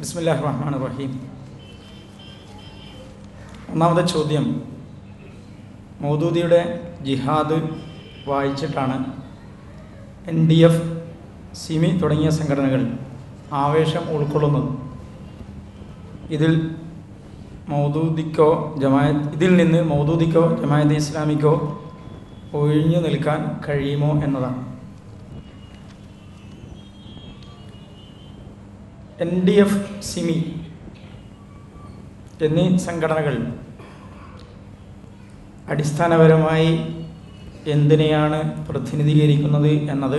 ബിസ്മില്ലാഹ് റഹ്മാൻ റഹീം ഒന്നാമത്തെ ചോദ്യം മൗദൂദിയുടെ ജിഹാദ് വായിച്ചിട്ടാണ് എൻ ഡി എഫ് സിമി തുടങ്ങിയ സംഘടനകൾ ആവേശം ഉൾക്കൊള്ളുന്നത്. ഇതിൽ മൗദൂദിക്കോ ജമായത്ത് ഇതിൽ നിന്ന് മൗദൂദിക്കോ ജമായത്ത് ഇസ്ലാമിക്കോ ഒഴിഞ്ഞു നിൽക്കാൻ കഴിയുമോ എന്നതാണ്. എൻ ഡി എഫ് സിമി എന്നീ സംഘടനകൾ അടിസ്ഥാനപരമായി എന്തിനെയാണ് പ്രതിനിധീകരിക്കുന്നത് എന്നത്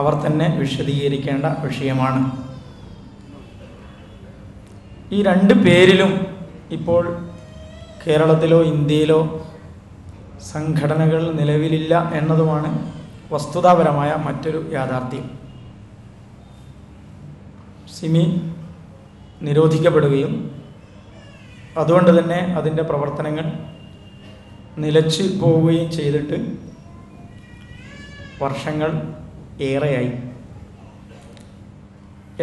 അവർ തന്നെ വിശദീകരിക്കേണ്ട വിഷയമാണ്. ഈ രണ്ട് പേരിലും ഇപ്പോൾ കേരളത്തിലോ ഇന്ത്യയിലോ സംഘടനകൾ നിലവിലില്ല എന്നതുമാണ് വസ്തുതാപരമായ മറ്റൊരു യാഥാർത്ഥ്യം. സിമി നിരോധിക്കപ്പെടുകയും അതുകൊണ്ട് തന്നെ അതിന്റെ പ്രവർത്തനങ്ങൾ നിലച്ചു പോവുകയും ചെയ്തിട്ട് വർഷങ്ങൾ ഏറെയായി.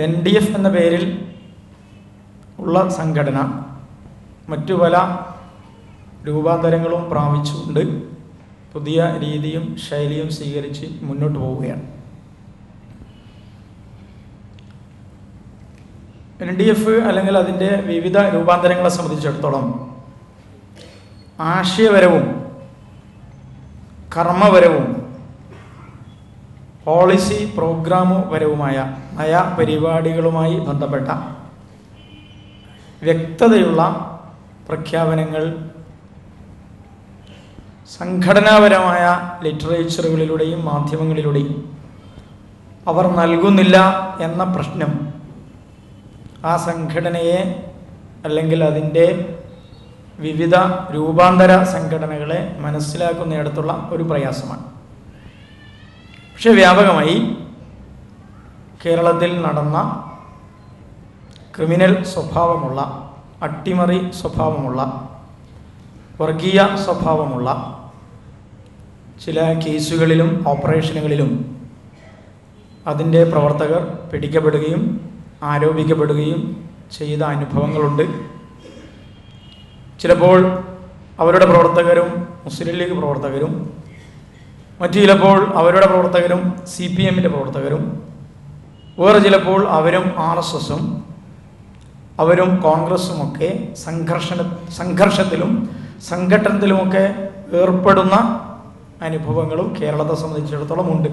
എൻ ഡി എഫ് എന്ന പേരിൽ ഉള്ള സംഘടന മറ്റു പല രൂപാന്തരങ്ങളും പ്രാപിച്ചുകൊണ്ട് പുതിയ രീതിയും ശൈലിയും സ്വീകരിച്ച് മുന്നോട്ട് പോവുകയാണ്. എൻ ഡി എഫ് അല്ലെങ്കിൽ അതിന്റെ വിവിധ രൂപാന്തരങ്ങളെ സംബന്ധിച്ചിടത്തോളം ആശയപരവും കർമ്മപരവും പോളിസി പ്രോഗ്രാമുപരവുമായ നയപരിപാടികളുമായി ബന്ധപ്പെട്ട വ്യക്തതയുള്ള പ്രഖ്യാപനങ്ങൾ സംഘടനാപരമായ ലിറ്ററേച്ചറുകളിലൂടെയും മാധ്യമങ്ങളിലൂടെയും അവർ നൽകുന്നില്ല എന്ന പ്രശ്നം ആ സംഘടനയെ അല്ലെങ്കിൽ അതിന്റെ വിവിധ രൂപാന്തര സംഘടനകളെ മനസ്സിലാക്കുന്നിടത്തുള്ള ഒരു പ്രയാസമാണ്. പക്ഷെ വ്യാപകമായി കേരളത്തിൽ നടന്ന ക്രിമിനൽ സ്വഭാവമുള്ള അട്ടിമറി സ്വഭാവമുള്ള വർഗീയ സ്വഭാവമുള്ള ചില കേസുകളിലും ഓപ്പറേഷനുകളിലും അതിന്റെ പ്രവർത്തകർ പിടിക്കപ്പെടുകയും ആരോപിക്കപ്പെടുകയും ചെയ്ത അനുഭവങ്ങളുണ്ട്. ചിലപ്പോൾ അവരുടെ പ്രവർത്തകരും മുസ്ലിം ലീഗ് പ്രവർത്തകരും മറ്റു ചിലപ്പോൾ അവരുടെ പ്രവർത്തകരും സി പി എമ്മിന്റെ പ്രവർത്തകരും വേറെ ചിലപ്പോൾ അവരും ആർ എസ് എസും അവരും കോൺഗ്രസുമൊക്കെ സംഘർഷണ സംഘർഷത്തിലും സംഘട്ടനത്തിലുമൊക്കെ ഏർപ്പെടുന്ന അനുഭവങ്ങളും കേരളത്തെ സംബന്ധിച്ചിടത്തോളം ഉണ്ട്.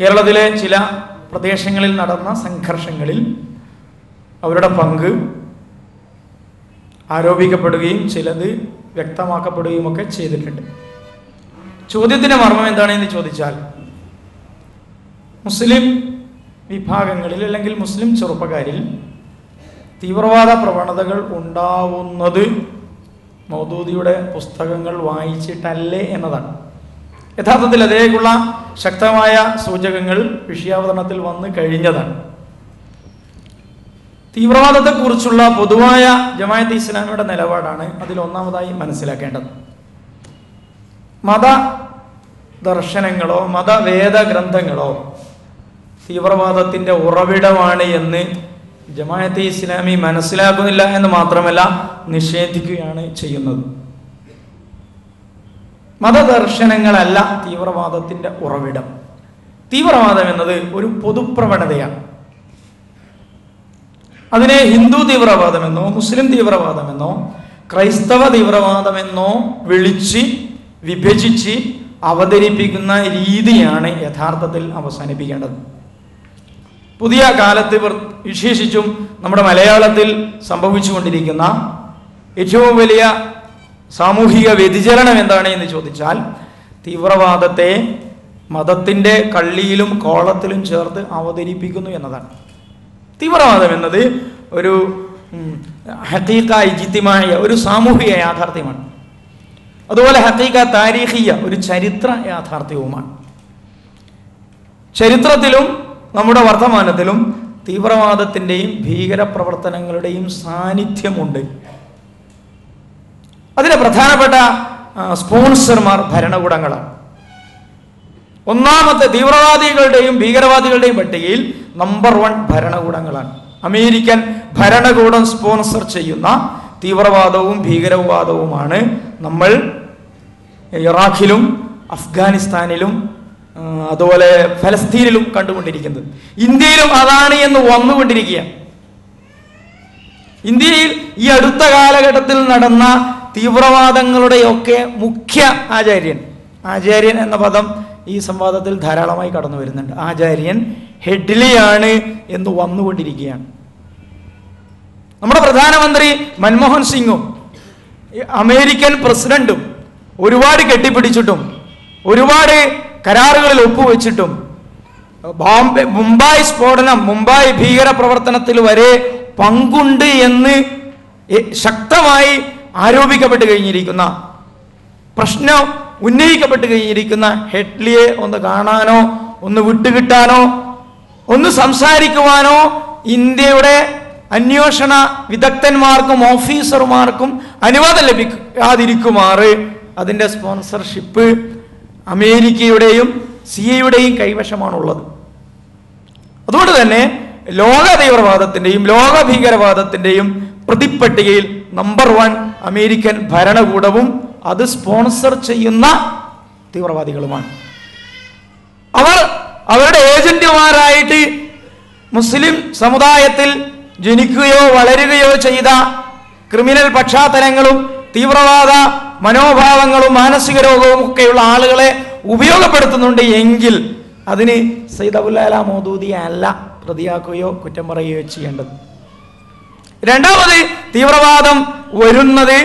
കേരളത്തിലെ ചില പ്രദേശങ്ങളിൽ നടന്ന സംഘർഷങ്ങളിൽ അവരുടെ പങ്ക് ആരോപിക്കപ്പെടുകയും ചിലത് വ്യക്തമാക്കപ്പെടുകയും ഒക്കെ ചെയ്തിട്ടുണ്ട്. ചോദ്യത്തിന്റെ മർമ്മം എന്താണെന്ന് ചോദിച്ചാൽ മുസ്ലിം വിഭാഗങ്ങളിൽ അല്ലെങ്കിൽ മുസ്ലിം ചെറുപ്പക്കാരിൽ തീവ്രവാദ പ്രവണതകൾ ഉണ്ടാവുന്നത് മൗദൂദിയുടെ പുസ്തകങ്ങൾ വായിച്ചിട്ടല്ലേ എന്നതാണ്. യഥാർത്ഥത്തിൽ അതിലേക്കുള്ള ശക്തമായ സൂചകങ്ങൾ വിഷയാവതരണത്തിൽ വന്നു കഴിഞ്ഞതാണ്. തീവ്രവാദത്തെക്കുറിച്ചുള്ള പൊതുവായ ജമായത്ത് ഇസ്ലാമിയുടെ നിലപാടാണ് അതിൽ ഒന്നാമതായി മനസ്സിലാക്കേണ്ടത്. മത ദർശനങ്ങളോ മതവേദ ഗ്രന്ഥങ്ങളോ തീവ്രവാദത്തിന്റെ ഉറവിടമാണ് എന്ന് ജമായത്തെ ഇസ്ലാമി മനസ്സിലാക്കുന്നില്ല എന്ന് മാത്രമല്ല നിഷേധിക്കുകയാണ് ചെയ്യുന്നത്. മതദർശനങ്ങളല്ല തീവ്രവാദത്തിന്റെ ഉറവിടം. തീവ്രവാദം എന്നത് ഒരു പൊതുപ്രവണതയാണ്. അതിനെ ഹിന്ദു തീവ്രവാദമെന്നോ മുസ്ലിം തീവ്രവാദമെന്നോ ക്രൈസ്തവ തീവ്രവാദമെന്നോ വിളിച്ച് വിഭജിച്ച് അവതരിപ്പിക്കുന്ന രീതിയാണ് യഥാർത്ഥത്തിൽ അവസാനിപ്പിക്കേണ്ടത്. പുതിയ കാലത്ത് വിശേഷിച്ചും നമ്മുടെ മലയാളത്തിൽ സംഭവിച്ചുകൊണ്ടിരിക്കുന്ന ഏറ്റവും വലിയ സാമൂഹിക വ്യതിചലനം എന്താണ് എന്ന് ചോദിച്ചാൽ തീവ്രവാദത്തെ മതത്തിന്റെ കള്ളിയിലും കോളത്തിലും ചേർത്ത് അവതരിപ്പിക്കുന്നു എന്നതാണ്. തീവ്രവാദം എന്നത് ഒരു ഹത്തീക്ക ഇജിത്തിമായ ഒരു സാമൂഹിക യാഥാർത്ഥ്യമാണ്. അതുപോലെ ഹക്കീക്ക താരീഖിയ ഒരു ചരിത്ര യാഥാർത്ഥ്യവുമാണ്. ചരിത്രത്തിലും നമ്മുടെ വർത്തമാനത്തിലും തീവ്രവാദത്തിന്റെയും ഭീകരപ്രവർത്തനങ്ങളുടെയും സാന്നിധ്യമുണ്ട്. അതിലെ പ്രധാനപ്പെട്ട സ്പോൺസർമാർ ഭരണകൂടങ്ങളാണ്. ഒന്നാമത്തെ തീവ്രവാദികളുടെയും ഭീകരവാദികളുടെയും പട്ടികയിൽ നമ്പർ വൺ ഭരണകൂടങ്ങളാണ്. അമേരിക്കൻ ഭരണകൂടം സ്പോൺസർ ചെയ്യുന്ന തീവ്രവാദവും ഭീകരവാദവുമാണ് നമ്മൾ ഇറാഖിലും അഫ്ഗാനിസ്ഥാനിലും അതുപോലെ ഫലസ്തീനിലും കണ്ടുകൊണ്ടിരിക്കുന്നത്. ഇന്ത്യയിലും അതാണ് എന്ന് വന്നുകൊണ്ടിരിക്കുകയാണ്. ഇന്ത്യയിൽ ഈ അടുത്ത കാലഘട്ടത്തിൽ നടന്ന തീവ്രവാദങ്ങളുടെയൊക്കെ മുഖ്യ ആചാര്യൻ. ആചാര്യൻ എന്ന പദം ഈ സംവാദത്തിൽ ധാരാളമായി കടന്നു വരുന്നുണ്ട്. ആചാര്യൻ ഹെഡ്ലിയാണ് എന്ന് വന്നുകൊണ്ടിരിക്കുകയാണ്. നമ്മുടെ പ്രധാനമന്ത്രി മൻമോഹൻ സിംഗും അമേരിക്കൻ പ്രസിഡന്റും ഒരുപാട് കെട്ടിപ്പിടിച്ചിട്ടും ഒരുപാട് കരാറുകളിൽ ഒപ്പുവെച്ചിട്ടും ബോംബെ മുംബൈ സ്ഫോടനം മുംബൈ ഭീകര പ്രവർത്തനത്തിൽ വരെ പങ്കുണ്ട് എന്ന് ശക്തമായി ആരോപിക്കപ്പെട്ട് കഴിഞ്ഞിരിക്കുന്ന പ്രശ്നം ഉന്നയിക്കപ്പെട്ട് കഴിഞ്ഞിരിക്കുന്ന ഹെഡ്ലിയെ ഒന്ന് കാണാനോ ഒന്ന് വിട്ടുകിട്ടാനോ ഒന്ന് സംസാരിക്കുവാനോ ഇന്ത്യയുടെ അന്വേഷണ വിദഗ്ധന്മാർക്കും ഓഫീസർമാർക്കും അനുവാദം ലഭിക്കാതിരിക്കുമാറ്. അതിന്റെ സ്പോൺസർഷിപ്പ് അമേരിക്കയുടെയും സി എയുടെയും കൈവശമാണുള്ളത്. അതുകൊണ്ട് തന്നെ ലോക തീവ്രവാദത്തിന്റെയും ലോക ഭീകരവാദത്തിന്റെയും പ്രതിപ്പട്ടികയിൽ നമ്പർ വൺ അമേരിക്കൻ ഭരണകൂടവും അത് സ്പോൺസർ ചെയ്യുന്ന തീവ്രവാദികളുമാണ്. അവർ അവരുടെ ഏജന്റുമാരായിട്ട് മുസ്ലിം സമുദായത്തിൽ ജനിക്കുകയോ വളരുകയോ ചെയ്ത ക്രിമിനൽ പശ്ചാത്തലങ്ങളും തീവ്രവാദ മനോഭാവങ്ങളും മാനസിക രോഗവും ഒക്കെയുള്ള ആളുകളെ ഉപയോഗപ്പെടുത്തുന്നുണ്ട് എങ്കിൽ അതിന് സയ്യിദ് അബുല്ലാല മോദൂദിയല്ല പ്രതിയാക്കുകയോ കുറ്റം പറയുകയോ ചെയ്യേണ്ടത്. രണ്ടാമത് തീവ്രവാദം വരുന്നത്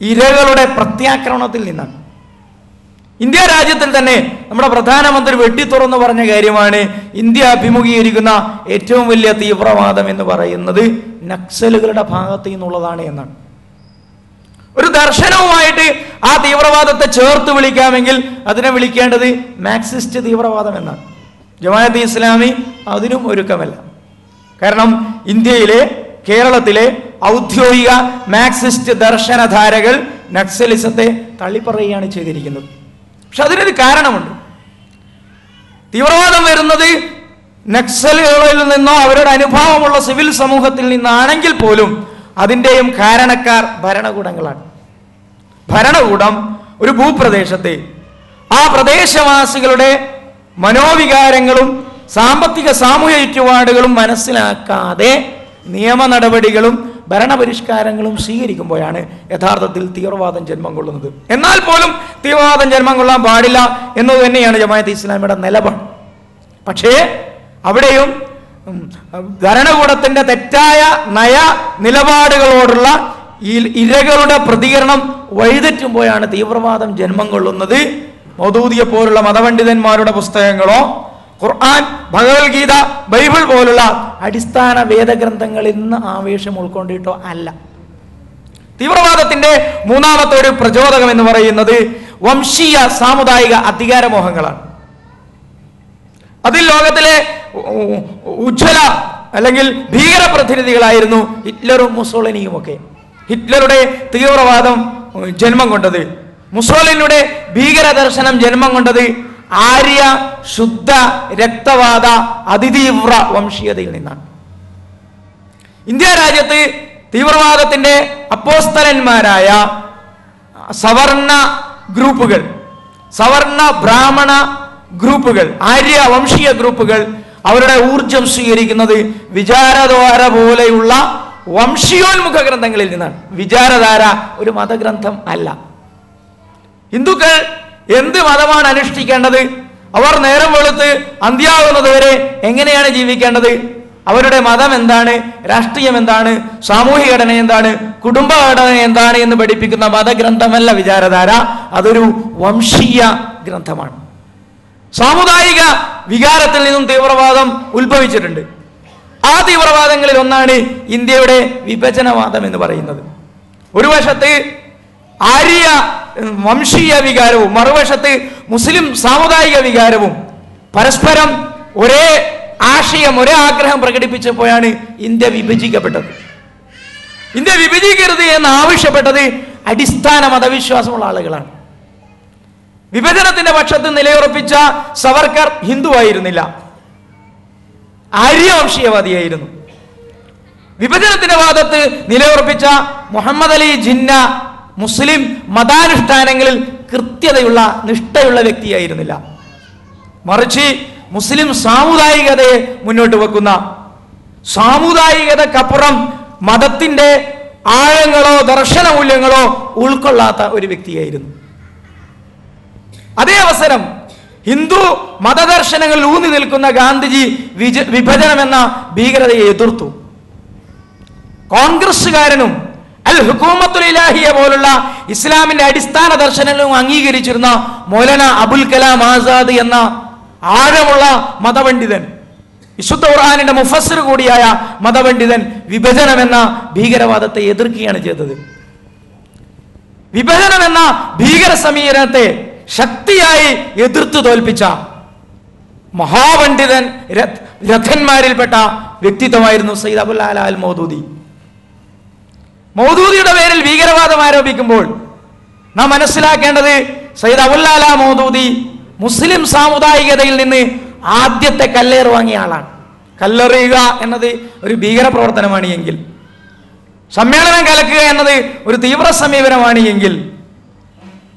ഇരകളുടെ പ്രത്യാക്രമണത്തിൽ നിന്നാണ്. ഇന്ത്യ രാജ്യത്തിൽ തന്നെ നമ്മുടെ പ്രധാനമന്ത്രി വെട്ടിത്തുറന്ന് പറഞ്ഞ കാര്യമാണ് ഇന്ത്യ അഭിമുഖീകരിക്കുന്ന ഏറ്റവും വലിയ തീവ്രവാദം എന്ന് പറയുന്നത് നക്സലുകളുടെ ഭാഗത്ത് നിന്നുള്ളതാണ് എന്നാണ്. ഒരു ദർശനവുമായിട്ട് ആ തീവ്രവാദത്തെ ചേർത്ത് വിളിക്കാമെങ്കിൽ അതിനെ വിളിക്കേണ്ടത് മാക്സിസ്റ്റ് തീവ്രവാദം എന്നാണ്. ജമാഅത്ത് ഇസ്ലാമി അതിനും ഒരുക്കമല്ല. കാരണം ഇന്ത്യയിലെ കേരളത്തിലെ ഔദ്യോഗിക മാക്സിസ്റ്റ് ദർശനധാരകൾ നക്സലിസത്തെ തള്ളിപ്പറയുകയാണ് ചെയ്തിരിക്കുന്നത്. പക്ഷെ അതിനൊരു കാരണമുണ്ട്. തീവ്രവാദം വരുന്നത് നക്സലുകളിൽ നിന്നോ അവരുടെ അനുഭവമുള്ള സിവിൽ സമൂഹത്തിൽ നിന്നാണെങ്കിൽ പോലും അതിന്റെയും കാരണക്കാർ ഭരണകൂടങ്ങളാണ്. ഭരണകൂടം ഒരു ഭൂപ്രദേശത്തെ ആ പ്രദേശവാസികളുടെ മനോവികാരങ്ങളും സാമ്പത്തിക സാമൂഹ്യ ചുറ്റുപാടുകളും മനസ്സിലാക്കാതെ നിയമ നടപടികളും ഭരണപരിഷ്കാരങ്ങളും സ്വീകരിക്കുമ്പോഴാണ് യഥാർത്ഥത്തിൽ തീവ്രവാദം ജന്മം കൊള്ളുന്നത്. എന്നാൽ പോലും തീവ്രവാദം ജന്മം കൊള്ളാൻ പാടില്ല എന്നത് തന്നെയാണ് ജമാഅത്ത് ഇസ്ലാമിയുടെ നിലപാട്. പക്ഷേ അവിടെയും ഭരണകൂടത്തിന്റെ തെറ്റായ നയ നിലപാടുകളോടുള്ള ഇരകളുടെ പ്രതികരണം വഴിതെറ്റുമ്പോഴാണ് തീവ്രവാദം ജന്മം കൊള്ളുന്നത്. മൗദൂദിയെ പോലുള്ള മതപണ്ഡിതന്മാരുടെ പുസ്തകങ്ങളോ ഖുർആൻ ഭഗവത്ഗീത ബൈബിൾ പോലുള്ള അടിസ്ഥാന വേദഗ്രന്ഥങ്ങളിൽ നിന്ന് ആവേശം ഉൾക്കൊണ്ടിട്ടോ അല്ല. തീവ്രവാദത്തിന്റെ മൂന്നാമത്തെ ഒരു പ്രചോദകം എന്ന് പറയുന്നത് വംശീയ സാമുദായിക അധികാരമോഹങ്ങളാണ്. അതിൽ ലോകത്തിലെ ഉജ്ജ്വല അല്ലെങ്കിൽ ഭീകര പ്രതിനിധികളായിരുന്നു ഹിറ്റ്ലറും മുസോളിനിയും ഒക്കെ ഹിറ്റ്ലറുടെ തീവ്രവാദം ജന്മം കൊണ്ടത്. മുസോളിനിയുടെ ഭീകര ദർശനം ജന്മം കൊണ്ടത് ആര്യ ശുദ്ധ രക്തവാദ അതിതീവ്ര വംശീയതയിൽ നിന്നാണ്. ഇന്ത്യ രാജ്യത്ത് തീവ്രവാദത്തിന്റെ അപ്പോസ്തലന്മാരായ സവർണ ഗ്രൂപ്പുകൾ സവർണ ബ്രാഹ്മണ ഗ്രൂപ്പുകൾ ആര്യ വംശീയ ഗ്രൂപ്പുകൾ അവരുടെ ഊർജം സ്വീകരിക്കുന്നത് വിചാരധാര പോലെയുള്ള വംശീയോന്മുഖ ഗ്രന്ഥങ്ങളിൽ നിന്നാണ്. വിചാരധാര ഒരു മതഗ്രന്ഥം അല്ല. ഹിന്ദുക്കൾ എന്ത് മതമാണ് അനുഷ്ഠിക്കേണ്ടത്? അവർ നേരം വെളുത്ത് അന്ത്യാവുന്നത് വരെ എങ്ങനെയാണ് ജീവിക്കേണ്ടത്? അവരുടെ മതം എന്താണ്? രാഷ്ട്രീയം എന്താണ്? സാമൂഹിക ഘടന എന്താണ്? കുടുംബ ഘടന എന്താണ് എന്ന് പഠിപ്പിക്കുന്ന മതഗ്രന്ഥമല്ല വിചാരധാര. അതൊരു വംശീയ ഗ്രന്ഥമാണ്. സാമുദായിക വികാരത്തിൽ നിന്നും തീവ്രവാദം ഉത്ഭവിച്ചിട്ടുണ്ട്. ആ തീവ്രവാദങ്ങളിൽ ഒന്നാണ് ഇന്ത്യയുടെ വിഭജനവാദം എന്ന് പറയുന്നത്. ഒരു വശത്ത് ആര്യ വംശീയ വികാരവും മറുവശത്ത് മുസ്ലിം സാമുദായിക വികാരവും പരസ്പരം ഒരേ ആശയം ഒരേ ആഗ്രഹം പ്രകടിപ്പിച്ചപ്പോഴാണ് ഇന്ത്യ വിഭജിക്കപ്പെട്ടത്. ഇന്ത്യ വിഭജിക്കരുത് എന്ന് ആവശ്യപ്പെട്ടത് അടിസ്ഥാന മതവിശ്വാസമുള്ള ആളുകളാണ്. വിഭജനത്തിന്റെ പക്ഷത്ത് നിലയുറപ്പിച്ച സവർക്കർ ഹിന്ദുവായിരുന്നില്ല. ആര്യവംശീയവാദിയായിരുന്നു വിഭജനത്തിന്റെ വാദത്ത് നിലയുറപ്പിച്ച മുഹമ്മദ് അലി ജിന്ന മുസ്ലിം മതാനുഷ്ഠാനങ്ങളിൽ കൃത്യതയുള്ള നിഷ്ഠയുള്ള വ്യക്തിയായിരുന്നില്ല. മറിച്ച് മുസ്ലിം സാമുദായികതയെ മുന്നോട്ട് വെക്കുന്ന സാമുദായികതക്കപ്പുറം മതത്തിന്റെ ആഴങ്ങളോ ദർശന മൂല്യങ്ങളോ ഉൾക്കൊള്ളാത്ത ഒരു വ്യക്തിയായിരുന്നു. അതേ അവസരം ഹിന്ദു മതദർശനങ്ങളിൽ ഊന്നി നിൽക്കുന്ന ഗാന്ധിജി വിഭജനം എന്ന ഭീകരതയെ എതിർത്തു. കോൺഗ്രസ്സുകാരനും അൽ പോലുള്ള ഇസ്ലാമിന്റെ അടിസ്ഥാന ദർശനങ്ങളും അംഗീകരിച്ചിരുന്ന മൗലന അബുൽ കലാം ആസാദ് എന്ന ആഴമുള്ള മതപണ്ഡിതൻ വിശുദ്ധ ഖുർആാനിന്റെ മുഫസർ കൂടിയായ മതപണ്ഡിതൻ വിഭജനം എന്ന ഭീകരവാദത്തെ എതിർക്കുകയാണ് ചെയ്തത്. വിഭജനം എന്ന ഭീകര സമീപനത്തെ ശക്തിയായി എതിർത്ത് തോൽപ്പിച്ച മഹാപണ്ഡിതൻ രഥ- രഥന്മാരിൽപ്പെട്ട വ്യക്തിത്വമായിരുന്നു സയ്യിദ് അബുൽ ആല അൽ മൗദൂദി. മൗദൂദിയുടെ പേരിൽ ഭീകരവാദം ആരോപിക്കുമ്പോൾ നാം മനസ്സിലാക്കേണ്ടത് സയ്യിദ് അബുല്ലാല മൗദൂദി മുസ്ലിം സാമുദായികതയിൽ നിന്ന് ആദ്യത്തെ കല്ലേറ് വാങ്ങിയ ആളാണ്. കല്ലെറിയുക എന്നത് ഒരു ഭീകര പ്രവർത്തനമാണ് എങ്കിൽ സമ്മേളനം കലക്കുക എന്നത് ഒരു തീവ്ര സമീപനമാണ് എങ്കിൽ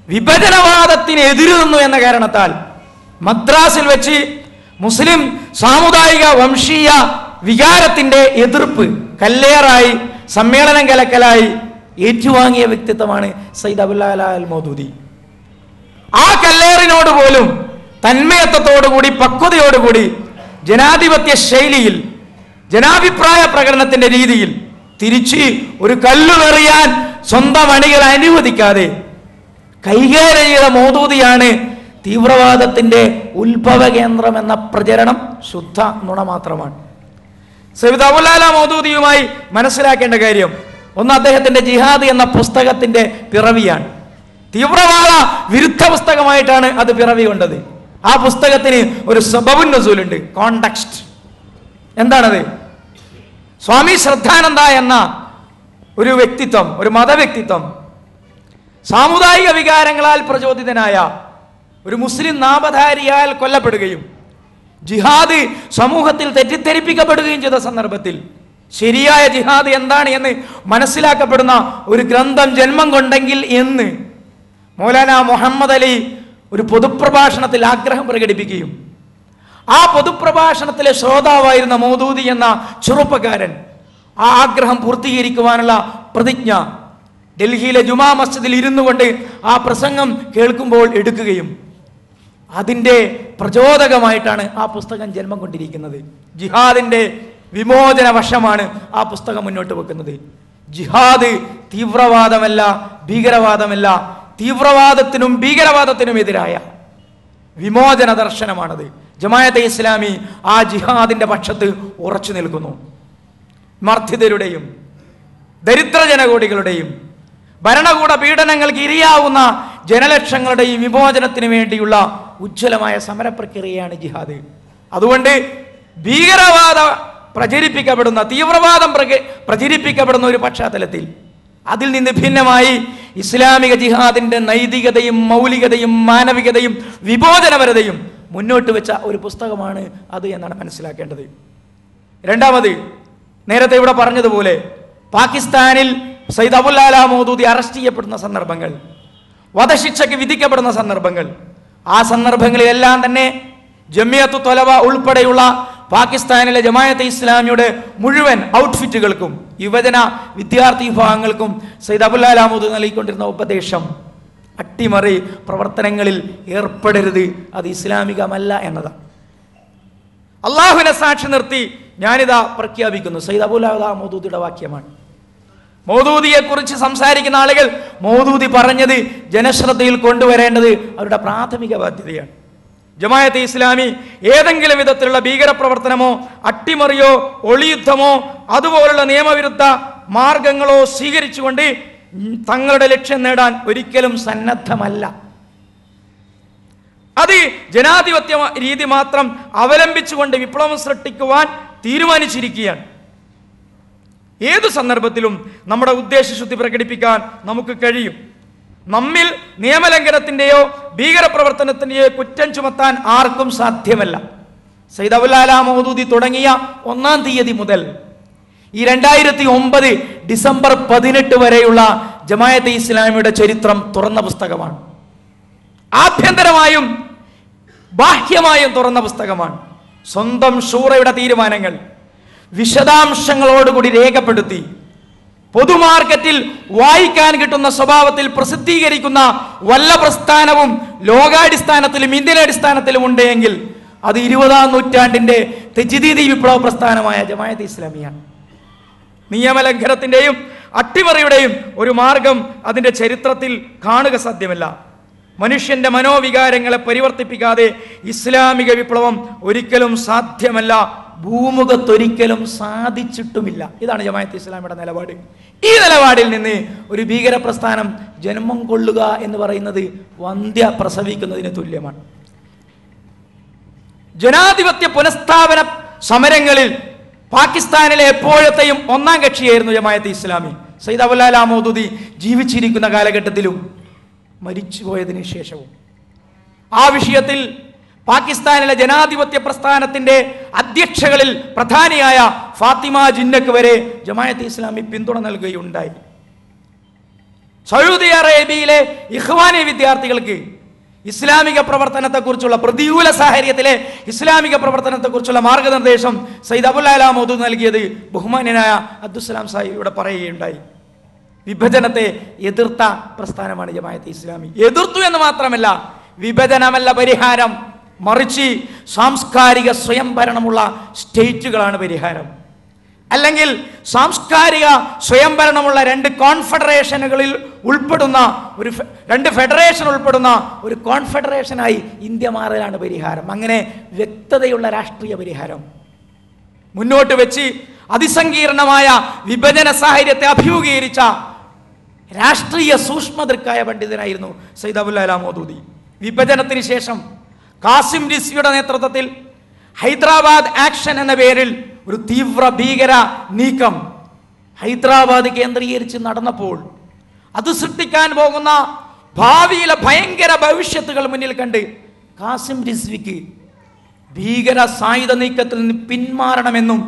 വിഭജനവാദത്തിന് എന്ന കാരണത്താൽ മദ്രാസിൽ വെച്ച് മുസ്ലിം സാമുദായിക വംശീയ വികാരത്തിന്റെ എതിർപ്പ് കല്ലേറായി സമ്മേളനം കലക്കലായി ഏറ്റുവാങ്ങിയ വ്യക്തിത്വമാണ് സയ്യിദ് അബുല്ല അൽ മൗദൂദി ആ കല്ലേറിനോട് പോലും തന്മയത്വത്തോടുകൂടി പക്വതയോടുകൂടി ജനാധിപത്യ ശൈലിയിൽ ജനാഭിപ്രായ പ്രകടനത്തിന്റെ രീതിയിൽ തിരിച്ച് ഒരു കല്ലുകറിയാൻ സ്വന്തം അണികൾ അനുവദിക്കാതെ കൈകാര്യം ചെയ്ത മോദൂതിയാണ് തീവ്രവാദത്തിന്റെ ഉത്ഭവ കേന്ദ്രം എന്ന പ്രചരണം ശുദ്ധ നുണ മാത്രമാണ്. സയ്യിദ് അബുലാല മൗദൂദിയുമായി മനസ്സിലാക്കേണ്ട കാര്യം ഒന്ന് അദ്ദേഹത്തിന്റെ ജിഹാദ് എന്ന പുസ്തകത്തിന്റെ പിറവിയാണ്. തീവ്രവാദ വിരുദ്ധ പുസ്തകമായിട്ടാണ് അത് പിറവി കൊണ്ടത്. ആ പുസ്തകത്തിന് ഒരു സബബുൻ നസൂലുണ്ട് കോണ്ടക്സ്റ്റ് എന്താണത്? സ്വാമി ശ്രദ്ധാനന്ദ എന്ന ഒരു വ്യക്തിത്വം ഒരു മതവ്യക്തിത്വം. സാമുദായിക വികാരങ്ങളാൽ പ്രചോദിതനായ ഒരു മുസ്ലിം നാമധാരിയാൽ കൊല്ലപ്പെടുകയും ജിഹാദ് സമൂഹത്തിൽ തെറ്റിദ്ധരിപ്പിക്കപ്പെടുകയും ചെയ്ത സന്ദർഭത്തിൽ ശരിയായ ജിഹാദ് എന്താണ് എന്ന് മനസ്സിലാക്കപ്പെടുന്ന ഒരു ഗ്രന്ഥം ജന്മം കൊണ്ടെങ്കിൽ എന്ന് മൗലാന മുഹമ്മദ് അലി ഒരു പൊതുപ്രഭാഷണത്തിൽ ആഗ്രഹം പ്രകടിപ്പിക്കുകയും ആ പൊതുപ്രഭാഷണത്തിലെ ശ്രോതാവായിരുന്ന മോദൂദി എന്ന ചെറുപ്പക്കാരൻ ആ ആഗ്രഹം പൂർത്തീകരിക്കുവാനുള്ള പ്രതിജ്ഞ ഡൽഹിയിലെ ജുമാ മസ്ജിദിൽ ഇരുന്നു കൊണ്ട് ആ പ്രസംഗം കേൾക്കുമ്പോൾ എടുക്കുകയും അതിന്റെ പ്രചോദകമായിട്ടാണ് ആ പുസ്തകം ജന്മം കൊണ്ടിരിക്കുന്നത്. ജിഹാദിന്റെ വിമോചന വശമാണ് ആ പുസ്തകം മുന്നോട്ട് വെക്കുന്നത്. ജിഹാദ് തീവ്രവാദമല്ല ഭീകരവാദമല്ല തീവ്രവാദത്തിനും ഭീകരവാദത്തിനും എതിരായ വിമോചന ദർശനമാണത്. ജമായത്തെ ഇസ്ലാമി ആ ജിഹാദിന്റെ പക്ഷത്ത് ഉറച്ചു നിൽക്കുന്നു. മർദ്ദിതരുടെയും ദരിദ്ര ജനകോടികളുടെയും ഭരണകൂട പീഡനങ്ങൾക്ക് ഇരയാവുന്ന ജനലക്ഷങ്ങളുടെയും വിമോചനത്തിന് വേണ്ടിയുള്ള ഉജ്ജ്വലമായ സമരപ്രക്രിയയാണ് ജിഹാദ്. അതുകൊണ്ട് ഭീകരവാദ പ്രചരിപ്പിക്കപ്പെടുന്ന തീവ്രവാദം പ്രചരിപ്പിക്കപ്പെടുന്ന ഒരു പശ്ചാത്തലത്തിൽ അതിൽ നിന്ന് ഭിന്നമായി ഇസ്ലാമിക ജിഹാദിന്റെ നൈതികതയും മൗലികതയും മാനവികതയും വിബോധനപരതയും മുന്നോട്ട് വെച്ച ഒരു പുസ്തകമാണ് അത് എന്നാണ് മനസ്സിലാക്കേണ്ടത്. രണ്ടാമത് നേരത്തെ ഇവിടെ പറഞ്ഞതുപോലെ പാകിസ്ഥാനിൽ സയ്യിദ് അബുല്ലാല മോദൂദി അറസ്റ്റ് ചെയ്യപ്പെടുന്ന സന്ദർഭങ്ങൾ വധശിക്ഷയ്ക്ക് വിധിക്കപ്പെടുന്ന സന്ദർഭങ്ങൾ ആ സന്ദർഭങ്ങളിലെല്ലാം തന്നെ ജമിയത്ത് തൊലവ ഉൾപ്പെടെയുള്ള പാകിസ്ഥാനിലെ ജമായത്തെ ഇസ്ലാമിയുടെ മുഴുവൻ ഔട്ട്ഫിറ്റുകൾക്കും യുവജന വിദ്യാർത്ഥി വിഭാഗങ്ങൾക്കും സയ്യിദ് അബുല്ലാലാമൂദ് നൽകിക്കൊണ്ടിരുന്ന ഉപദേശം അട്ടിമറി പ്രവർത്തനങ്ങളിൽ ഏർപ്പെടരുത്. അത് ഇസ്ലാമികമല്ല എന്നതാണ്. അള്ളാഹുവിനെ സാക്ഷി നിർത്തി ഞാനിതാ പ്രഖ്യാപിക്കുന്നു. സയ്യിദ് അബുലാദ മൗദൂദിയുടെ വാക്യമാണ്. മൗദൂദിയെ കുറിച്ച് സംസാരിക്കുന്ന ആളുകൾ മോദൂതി പറഞ്ഞത് ജനശ്രദ്ധയിൽ കൊണ്ടുവരേണ്ടത് അവരുടെ പ്രാഥമിക ബാധ്യതയാണ്. ജമായത്തെ ഇസ്ലാമി ഏതെങ്കിലും വിധത്തിലുള്ള ഭീകരപ്രവർത്തനമോ അട്ടിമറിയോ ഒളിയുദ്ധമോ അതുപോലുള്ള നിയമവിരുദ്ധ മാർഗങ്ങളോ സ്വീകരിച്ചുകൊണ്ട് തങ്ങളുടെ ലക്ഷ്യം നേടാൻ ഒരിക്കലും സന്നദ്ധമല്ല. അത് ജനാധിപത്യ രീതി മാത്രം അവലംബിച്ചുകൊണ്ട് വിപ്ലവം സൃഷ്ടിക്കുവാൻ തീരുമാനിച്ചിരിക്കുകയാണ്. ഏതു സന്ദർഭത്തിലും നമ്മുടെ ഉദ്ദേശശുദ്ധി പ്രകടിപ്പിക്കാൻ നമുക്ക് കഴിയും. നമ്മിൽ നിയമലംഘനത്തിന്റെയോ ഭീകരപ്രവർത്തനത്തിന്റെയോ കുറ്റം ചുമത്താൻ ആർക്കും സാധ്യമല്ല. സയ്യിദ് അബുലാല മൗദൂദി തുടങ്ങിയ ഒന്നാം തീയതി മുതൽ ഈ രണ്ടായിരത്തി ഒമ്പത് ഡിസംബർ പതിനെട്ട് വരെയുള്ള ജമായത്തെ ഇസ്ലാമിയുടെ ചരിത്രം തുറന്ന പുസ്തകമാണ്. ആഭ്യന്തരമായും ബാഹ്യമായും തുറന്ന പുസ്തകമാണ്. സ്വന്തം ഷൂറയുടെ തീരുമാനങ്ങൾ വിശദാംശങ്ങളോടുകൂടി രേഖപ്പെടുത്തി. പൊതുമാർക്കറ്റിൽ വായിക്കാൻ കിട്ടുന്ന സ്വഭാവത്തിൽ പ്രസിദ്ധീകരിക്കുന്ന വല്ല പ്രസ്ഥാനവും ലോകാടിസ്ഥാനത്തിലും ഇന്ത്യൻ അടിസ്ഥാനത്തിലും ഉണ്ടെങ്കിൽ അത് ഇരുപതാം നൂറ്റാണ്ടിന്റെ തെജിദീദി വിപ്ലവ പ്രസ്ഥാനമായ ജമായത്ത് ഇസ്ലാമിയാണ്. നിയമലംഘനത്തിന്റെയും അട്ടിമറിയുടെയും ഒരു മാർഗം അതിന്റെ ചരിത്രത്തിൽ കാണുക സാധ്യമല്ല. മനുഷ്യന്റെ മനോവികാരങ്ങളെ പരിവർത്തിപ്പിക്കാതെ ഇസ്ലാമിക വിപ്ലവം ഒരിക്കലും സാധ്യമല്ല. ഭൂമുഖത്തൊരിക്കലും സാധിച്ചിട്ടുമില്ല. ഇതാണ് ജമാഅത്ത് ഇസ്ലാമിയുടെ നിലപാട്. ഈ നിലപാടിൽ നിന്ന് ഒരു ഭീകര പ്രസ്ഥാനം ജന്മം കൊള്ളുക എന്ന് പറയുന്നത് വന്ധ്യ പ്രസവിക്കുന്നതിന് തുല്യമാണ്. ജനാധിപത്യ പുനഃസ്ഥാപന സമരങ്ങളിൽ പാകിസ്ഥാനിലെ എപ്പോഴത്തെയും ഒന്നാം കക്ഷിയായിരുന്നു ജമായത്ത് ഇസ്ലാമി. സയ്യിദ് അബുലാല മോദുദി ജീവിച്ചിരിക്കുന്ന കാലഘട്ടത്തിലും മരിച്ചുപോയതിനു ശേഷവും. ആ വിഷയത്തിൽ പാകിസ്ഥാനിലെ ജനാധിപത്യ പ്രസ്ഥാനത്തിന്റെ അധ്യക്ഷകളിൽ പ്രധാനിയായ ഫാത്തിമ ജിന്നക്ക് വരെ ജമായത്ത് ഇസ്ലാമി പിന്തുണ നൽകുകയുണ്ടായി. സൗദി അറേബ്യയിലെ ഇഹ്വാനി വിദ്യാർത്ഥികൾക്ക് ഇസ്ലാമിക പ്രവർത്തനത്തെക്കുറിച്ചുള്ള പ്രതികൂല സാഹചര്യത്തിലെ ഇസ്ലാമിക പ്രവർത്തനത്തെക്കുറിച്ചുള്ള മാർഗനിർദ്ദേശം സയ്യിദ് അബുല്ലാല മോദു നൽകിയത് ബഹുമാന്യനായ അബ്ദുസ്സലാം സാഹിബ് ഇവിടെ പറയുകയുണ്ടായി. വിഭജനത്തെ എതിർത്ത പ്രസ്ഥാനമാണ് ജമായത്ത് ഇസ്ലാമി. എതിർത്തു എന്ന് മാത്രമല്ല വിഭജനമല്ല പരിഹാരം. മറിച്ച് സാംസ്കാരിക സ്വയംഭരണമുള്ള സ്റ്റേറ്റുകളാണ് പരിഹാരം. അല്ലെങ്കിൽ സാംസ്കാരിക സ്വയംഭരണമുള്ള രണ്ട് കോൺഫെഡറേഷനുകളിൽ ഉൾപ്പെടുന്ന ഒരു രണ്ട് ഫെഡറേഷൻ ഉൾപ്പെടുന്ന ഒരു കോൺഫെഡറേഷനായി ഇന്ത്യ മാറലാണ് പരിഹാരം. അങ്ങനെ വ്യക്തതയുള്ള രാഷ്ട്രീയ പരിഹാരം. മുന്നോട്ട് വെച്ച് അതിസങ്കീർണമായ വിഭജന സാഹചര്യത്തെ അഭിമുഖീകരിച്ച രാഷ്ട്രീയ സൂക്ഷ്മതൃക്കായ പണ്ഡിതനായിരുന്നു സൈദ് അബുല്ല മോദൂദി വിഭജനത്തിന് ശേഷം കാസിം റിസ്വിയുടെ നേതൃത്വത്തിൽ ഹൈദരാബാദ് ആക്ഷൻ എന്ന പേരിൽ ഒരു തീവ്ര ഭീകര നീക്കം ഹൈദരാബാദ് കേന്ദ്രീകരിച്ച് നടന്നപ്പോൾ അത് സൃഷ്ടിക്കാൻ പോകുന്ന ഭാവിയിലെ ഭയങ്കര ഭവിഷ്യത്തുകൾ മുന്നിൽ കണ്ട് കാസിം റിസ്വിക്ക് ഭീകര സായുധ നീക്കത്തിൽ നിന്ന് പിന്മാറണമെന്നും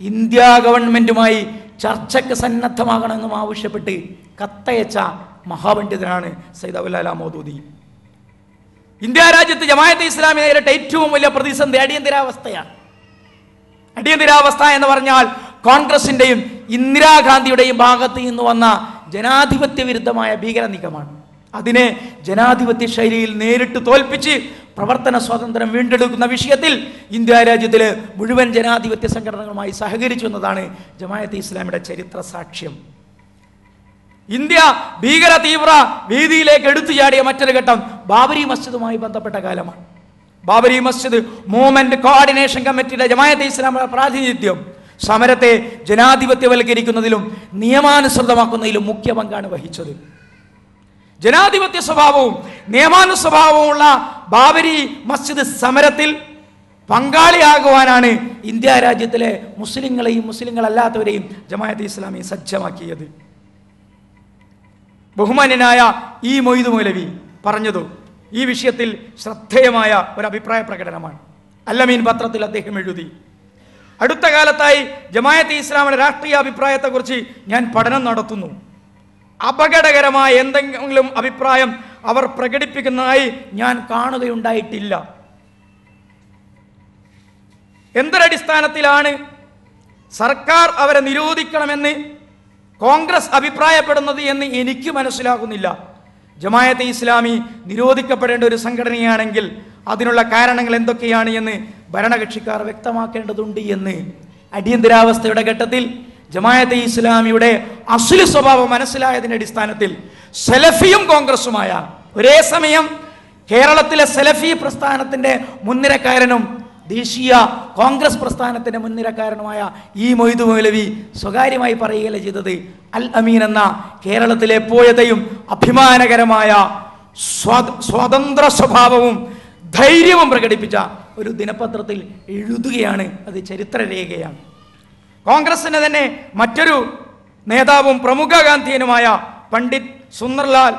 ഇന്ത്യ ഗവൺമെന്റുമായി ചർച്ചയ്ക്ക് സന്നദ്ധമാകണമെന്നും ആവശ്യപ്പെട്ട് കത്തയച്ച മഹാപണ്ഡിതനാണ് സൈദ് അബുലാല മോദൂദി. ഇന്ത്യ രാജ്യത്ത് ജമായത്തെ ഇസ്ലാമി നേരിട്ട ഏറ്റവും വലിയ പ്രതിസന്ധി അടിയന്തരാവസ്ഥയാണ്. അടിയന്തരാവസ്ഥ എന്ന് പറഞ്ഞാൽ കോൺഗ്രസിന്റെയും ഇന്ദിരാഗാന്ധിയുടെയും ഭാഗത്ത് നിന്ന് വന്ന ജനാധിപത്യ വിരുദ്ധമായ ഭീകര നീക്കമാണ് അതിനെ ജനാധിപത്യ ശൈലിയിൽ നേരിട്ട് തോൽപ്പിച്ച് പ്രവർത്തന സ്വാതന്ത്ര്യം വീണ്ടെടുക്കുന്ന വിഷയത്തിൽ ഇന്ത്യ രാജ്യത്തിലെ മുഴുവൻ ജനാധിപത്യ സംഘടനകളുമായി സഹകരിച്ചു എന്നതാണ് ജമായത്തെ ഇസ്ലാമിയുടെ ചരിത്ര സാക്ഷ്യം ഇന്ത്യ ഭീകര തീവ്ര ഭീതിയിലേക്ക് എടുത്തു ചാടിയ മറ്റൊരു ഘട്ടം ബാബരി മസ്ജിദുമായി ബന്ധപ്പെട്ട കാലമാണ്. ബാബരി മസ്ജിദ് മൂവ്മെന്റ് കോർഡിനേഷൻ കമ്മിറ്റിയുടെ ജമായത്തെ ഇസ്ലാമിയുടെ പ്രാതിനിധ്യം സമരത്തെ ജനാധിപത്യവൽക്കരിക്കുന്നതിലും നിയമാനുസൃതമാക്കുന്നതിലും മുഖ്യ പങ്കാണ് വഹിച്ചത്. ജനാധിപത്യ സ്വഭാവവും നിയമാനുസ്വഭാവവുമുള്ള ബാബരി മസ്ജിദ് സമരത്തിൽ പങ്കാളിയാകുവാനാണ് ഇന്ത്യ രാജ്യത്തിലെ മുസ്ലിങ്ങളെയും മുസ്ലിങ്ങളല്ലാത്തവരെയും ജമായത്ത് ഇസ്ലാമി സജ്ജമാക്കിയത്. ബഹുമാന്യനായ ഈ മൊയ്തു മൗലവി പറഞ്ഞതു ഈ വിഷയത്തിൽ ശ്രദ്ധേയമായ ഒരു അഭിപ്രായ പ്രകടനമാണ്. അല്ലമീൻ പത്രത്തിൽ അദ്ദേഹം എഴുതി. അടുത്ത കാലത്തായി ജമായത്ത് ഇസ്ലാമിന്റെ രാഷ്ട്രീയ അഭിപ്രായത്തെക്കുറിച്ച് ഞാൻ പഠനം നടത്തുന്നു. അപകടകരമായ എന്തെങ്കിലും അഭിപ്രായം അവർ പ്രകടിപ്പിക്കുന്നതായി ഞാൻ കാണുകയുണ്ടായിട്ടില്ല. എന്തൊരടിസ്ഥാനത്തിലാണ് സർക്കാർ അവരെ നിരോധിക്കണമെന്ന് കോൺഗ്രസ് അഭിപ്രായപ്പെടുന്നത് എന്ന് എനിക്ക് മനസ്സിലാകുന്നില്ല. ജമായത്തെ ഇസ്ലാമി നിരോധിക്കപ്പെടേണ്ട ഒരു സംഘടനയാണെങ്കിൽ അതിനുള്ള കാരണങ്ങൾ എന്തൊക്കെയാണ് എന്ന് ഭരണകക്ഷിക്കാർ വ്യക്തമാക്കേണ്ടതുണ്ട് എന്ന്. അടിയന്തരാവസ്ഥയുടെ ഘട്ടത്തിൽ ജമായത്തെ ഇസ്ലാമിയുടെ അസുല സ്വഭാവം മനസ്സിലായതിന്റെ അടിസ്ഥാനത്തിൽ സെലഫിയും കോൺഗ്രസുമായ ഒരേ സമയം കേരളത്തിലെ സെലഫി പ്രസ്ഥാനത്തിന്റെ മുൻനിരക്കാരനും ദേശീയ കോൺഗ്രസ് പ്രസ്ഥാനത്തിന്റെ മുൻനിരക്കാരനുമായ ഇ മൊയ്തു മൗലവി സ്വകാര്യമായി പറയുകയല്ല ചെയ്തത്. അൽ അമീൻ എന്ന കേരളത്തിലെ എപ്പോഴത്തെയും അഭിമാനകരമായ സ്വാത- സ്വതന്ത്ര സ്വഭാവവും ധൈര്യവും പ്രകടിപ്പിച്ച ഒരു ദിനപത്രത്തിൽ എഴുതുകയാണ് അത് ചരിത്രരേഖയാണ്. കോൺഗ്രസിന് തന്നെ മറ്റൊരു നേതാവും പ്രമുഖ ഗാന്ധിയനുമായ പണ്ഡിറ്റ് സുന്ദർലാൽ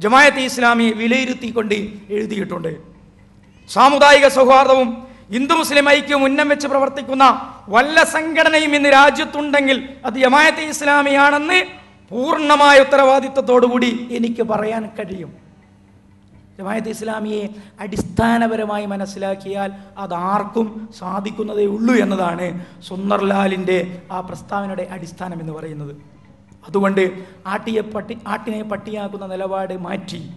ജമായത്ത് ഇസ്ലാമി വിലയിരുത്തിക്കൊണ്ട് എഴുതിയിട്ടുണ്ട്. സാമുദായിക സൗഹാർദ്ദവും ഹിന്ദു മുസ്ലിം ഐക്യം ഉന്നം വെച്ച് പ്രവർത്തിക്കുന്ന വല്ല സംഘടനയും ഇന്ന് രാജ്യത്തുണ്ടെങ്കിൽ അത് യമായത്തെ ഇസ്ലാമിയാണെന്ന് പൂർണമായ ഉത്തരവാദിത്വത്തോടുകൂടി എനിക്ക് പറയാൻ കഴിയും. ജമായത്ത് ഇസ്ലാമിയെ അടിസ്ഥാനപരമായി മനസ്സിലാക്കിയാൽ അതാർക്കും സാധിക്കുന്നതേ ഉള്ളൂ എന്നതാണ് സുന്ദർലാലിന്റെ ആ പ്രസ്താവനയുടെ അടിസ്ഥാനം എന്ന് പറയുന്നത്. അതുകൊണ്ട് ആട്ടിയെ പട്ടി ആട്ടിനെ പട്ടിയാക്കുന്ന നിലപാട് മാറ്റി.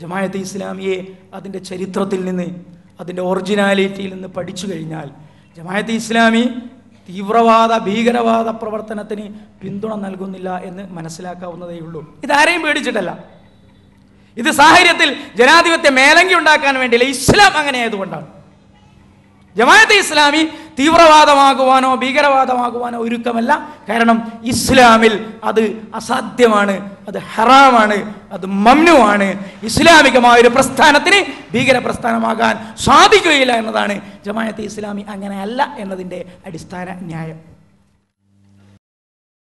ജമായത്ത് ഇസ്ലാമിയെ അതിന്റെ ചരിത്രത്തിൽ നിന്ന് അതിന്റെ ഒറിജിനാലിറ്റിയിൽ നിന്ന് പഠിച്ചു കഴിഞ്ഞാൽ ജമായത്ത് ഇസ്ലാമി തീവ്രവാദ ഭീകരവാദ പ്രവർത്തനത്തിന് പിന്തുണ നൽകുന്നില്ല എന്ന് മനസ്സിലാക്കാവുന്നതേ ഉള്ളൂ. ഇതാരെയും പേടിച്ചിട്ടല്ല. ഇത് സാഹചര്യത്തിൽ ജനാധിപത്യ മേലങ്കി ഉണ്ടാക്കാൻ വേണ്ടിയില്ല ഇസ്ലാം അങ്ങനെ ആയതുകൊണ്ടാണ് ജമാഅത്തെ ഇസ്ലാമി തീവ്രവാദമാകുവാനോ ഭീകരവാദമാകുവാനോ ഒരുക്കമല്ല. കാരണം ഇസ്ലാമിൽ അത് അസാധ്യമാണ് അത് ഹറാമാണ് അത് മമ്നുവാണ്. ഇസ്ലാമികമായ ഒരു പ്രസ്ഥാനത്തിന് ഭീകര പ്രസ്ഥാനമാകാൻ സാധിക്കുകയില്ല എന്നതാണ് ജമായത്ത് ഇസ്ലാമി അങ്ങനെയല്ല എന്നതിന്റെ അടിസ്ഥാന ന്യായം.